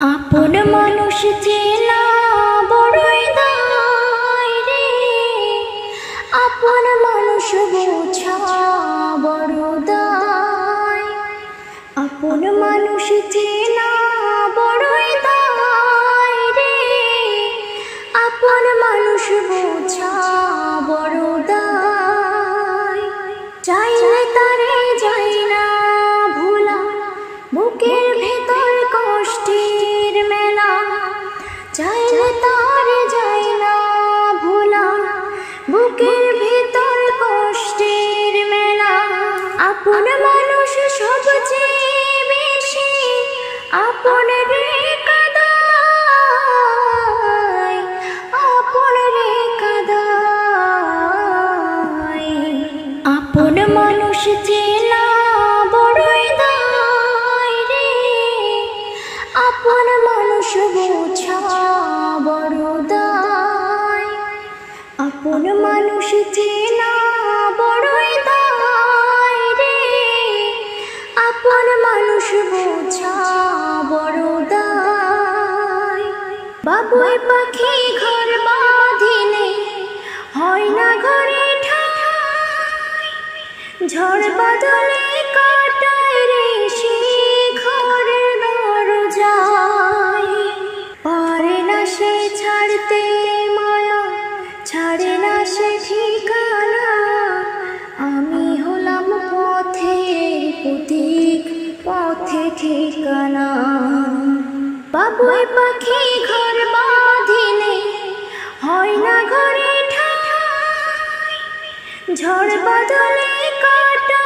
আপন মানুষ চেনা বড়ই দায় রে। আপন মানুষ বোঝা বড় দায়। আপন মানুষ চেনা বড়ই দায় রে। আপন মানুষ বোঝা বড় দায়। চাইলে আপন মানুষ চেনা বড়ই দায় রে। আপন মানুষ বোঝা বড় দায়। বাবুই পাখি ঘর বাঁধিলে হয় না ঘরে ঠাই। ঝড় বাদলে না সে ঠিকানা। আমি হলাম পথের প্রতীক, পথে ঠিকানা। বাবুই পাখি ঘর বাঁধিলে হয় না ঘরে ঝড় বাদলে কাটায়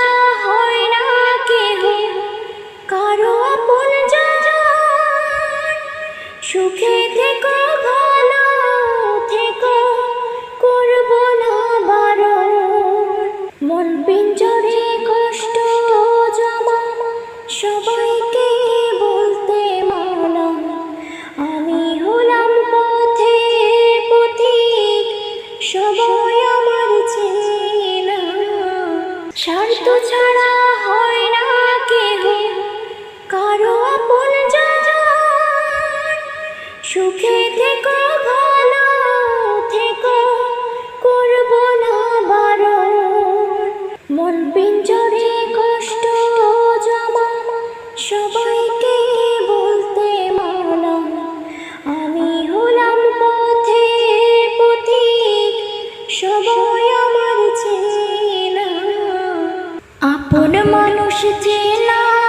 স্বার্থ ছাড়া হয় না কেহ। কারও আপন সুখে থেকো, ভালো থেকো, করব না বারণ। মন পিঞ্জরে আপন মানুষ চেনা।